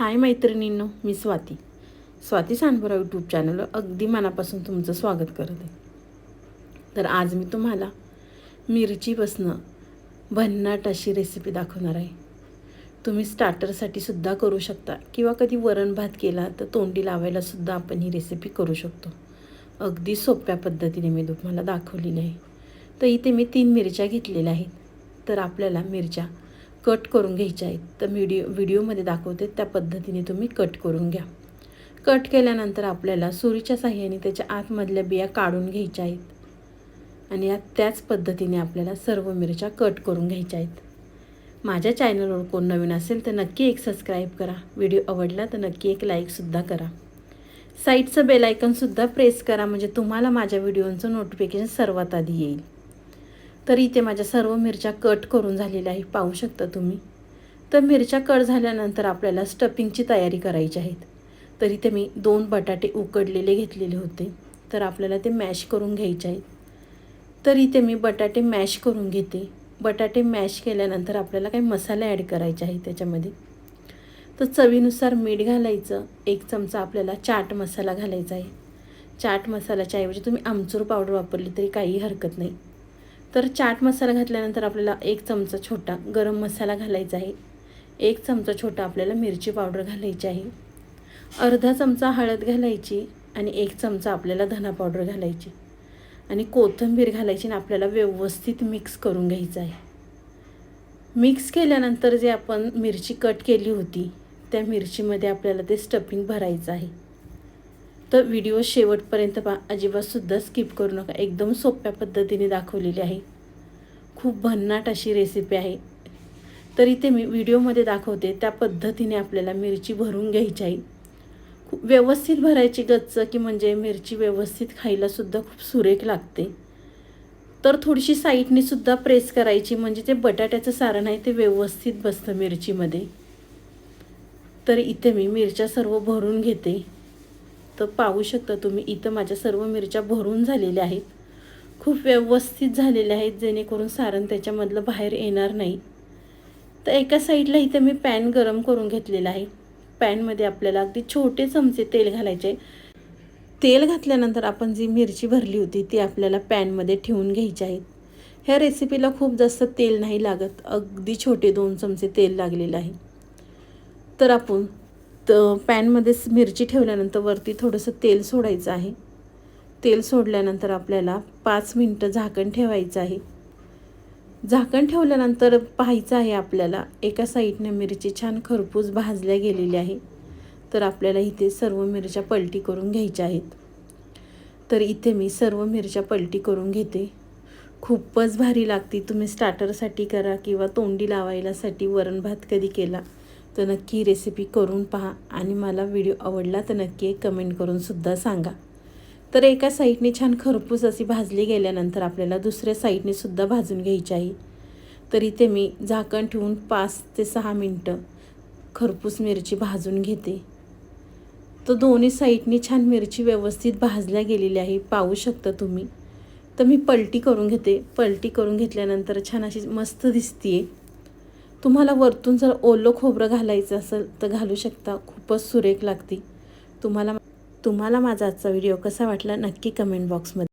हाय मैत्रिणींनो मी स्वाती. स्वाती सानपुरा यूट्यूब चॅनलवर अगदी मनापासून तुमचं स्वागत करत. आहे तर आज मी तुम्हाला मिरचीपासनं भन्नाट अशी रेसिपी दाखवणार आहे. तुम्ही स्टार्टरसाठी सुद्धा करू शकता किंवा कधी वरण भात केला तर तोंडी लावायला सुद्धा आपण ही रेसिपी करू शकतो. अगदी सोप्या पद्धतीने मी तुम्हाला दाखवलेली आहे. तर इथे मी तीन मिरच्या घेतलेल्या आहेत. तर आपल्याला मिरच्या कट करून घ्यायच्या आहेत. तर व्हिडिओ व्हिडिओमध्ये दाखवते त्या पद्धतीने तुम्ही कट करून घ्या. कट केल्यानंतर आपल्याला सुरीच्या साह्याने त्याच्या आतमधल्या बिया काढून घ्यायच्या आहेत. आणि या त्याच पद्धतीने आपल्याला सर्व मिरच्या कट करून घ्यायच्या आहेत. माझ्या चॅनलवर कोण नवीन असेल तर नक्की एक सबस्क्राईब करा. व्हिडिओ आवडला तर नक्की एक लाईकसुद्धा करा. साईडचं बेलायकनसुद्धा प्रेस करा म्हणजे तुम्हाला माझ्या व्हिडिओंचं नोटिफिकेशन सर्वात आधी येईल. तर इथे माझ्या सर्व मिरच्या कट करून झालेल्या आहे पाहू शकता तुम्ही. तर मिरच्या कट झाल्यानंतर आपल्याला स्टफिंगची तयारी करायची आहेत. तर इथे मी दोन बटाटे उकडलेले घेतलेले होते. तर आपल्याला ते मॅश करून घ्यायचे आहेत. तर इथे मी बटाटे मॅश करून घेते. बटाटे मॅश केल्यानंतर आपल्याला काही मसाला ॲड करायचे आहे त्याच्यामध्ये. तर चवीनुसार मीठ घालायचं. एक चमचा आपल्याला चाट मसाला घालायचा आहे. चाट मसाल्याच्या ऐवजी तुम्ही आमचूर पावडर वापरली तरी काही हरकत नाही. तर चाट मसाला घातल्यानंतर आपल्याला एक चमचा छोटा गरम मसाला घालायचा आहे. एक चमचा छोटा आपल्याला मिरची पावडर घालायची आहे. अर्धा चमचा हळद घालायची आणि एक चमचा आपल्याला धना पावडर घालायची. आणि कोथिंबीर घालायची आणि आपल्याला व्यवस्थित मिक्स करून घ्यायचं आहे. मिक्स केल्यानंतर जे आपण मिरची कट केली होती त्या मिरचीमध्ये आपल्याला ते स्टफिंग भरायचं आहे. तर व्हिडिओ शेवटपर्यंत पा अजिबातसुद्धा स्किप करू नका. एकदम सोप्या पद्धतीने दाखवलेली आहे. खूप भन्नाट अशी रेसिपी आहे. तर इथे मी व्हिडिओमध्ये दाखवते. त्या पद्धतीने आपल्याला मिरची भरून घ्यायची आहे. खूप व्यवस्थित भरायची गच्च की म्हणजे मिरची व्यवस्थित खायलासुद्धा खूप सुरेख लागते. तर थोडीशी साईटनेसुद्धा प्रेस करायची म्हणजे ते बटाट्याचं सारण आहे ते व्यवस्थित बसतं मिरचीमध्ये. तर इथे मी मिरच्या सर्व भरून घेते. तर पाहू शकता तुम्ही इथं माझ्या सर्व मिरच्या भरून झालेल्या आहेत. खूप व्यवस्थित झालेल्या आहेत जेणेकरून सारण त्याच्यामधलं बाहेर येणार नाही. तर एका साईडला इथं मी पॅन गरम करून घेतलेला आहे. पॅनमध्ये आपल्याला अगदी छोटे चमचे तेल घालायचे. तेल घातल्यानंतर आपण जी मिरची भरली होती ती आपल्याला पॅनमध्ये ठेवून घ्यायची आहेत ह्या रेसिपीला खूप जास्त तेल नाही लागत अगदी छोटे दोन चमचे तेल लागलेलं आहे. तर आपण तर पॅनमध्ये मिरची ठेवल्यानंतर वरती थोडंसं तेल सोडायचं आहे. तेल सोडल्यानंतर आपल्याला पाच मिनटं झाकण ठेवायचं आहे. झाकण ठेवल्यानंतर पाहायचं आहे आपल्याला एका साईडनं मिरची छान खरपूस भाजल्या गेलेली आहे. तर आपल्याला इथे सर्व मिरच्या पलटी करून घ्यायच्या आहेत. तर इथे मी सर्व मिरच्या पलटी करून घेते. खूपच भारी लागते. तुम्ही स्टार्टरसाठी करा किंवा तोंडी लावायलासाठी वरण भात कधी केला. तर नक्की रेसिपी करून पहा आणि मला व्हिडिओ आवडला तर नक्की एक कमेंट करूनसुद्धा सांगा. तर एका साईडने छान खरपूस अशी भाजली गेल्यानंतर आपल्याला दुसऱ्या साईडने सुद्धा भाजून घ्यायची आहे. तर इथे मी झाकण ठेवून पाच ते सहा मिनटं खरपूस मिरची भाजून घेते. तर दोन्ही साईडनी छान मिरची व्यवस्थित भाजल्या गेलेली आहे. पाहू शकता तुम्ही. तर मी पलटी करून घेते. पलटी करून घेतल्यानंतर छान अशी मस्त दिसते तुम्हाला वरतून जर ओलं खोबरं घालायचं असेल तर घालू शकता. खूपच सुरेख लागते. तुम्हाला तुम्हाला माझा आजचा व्हिडिओ कसा वाटला नक्की कमेंट बॉक्समध्ये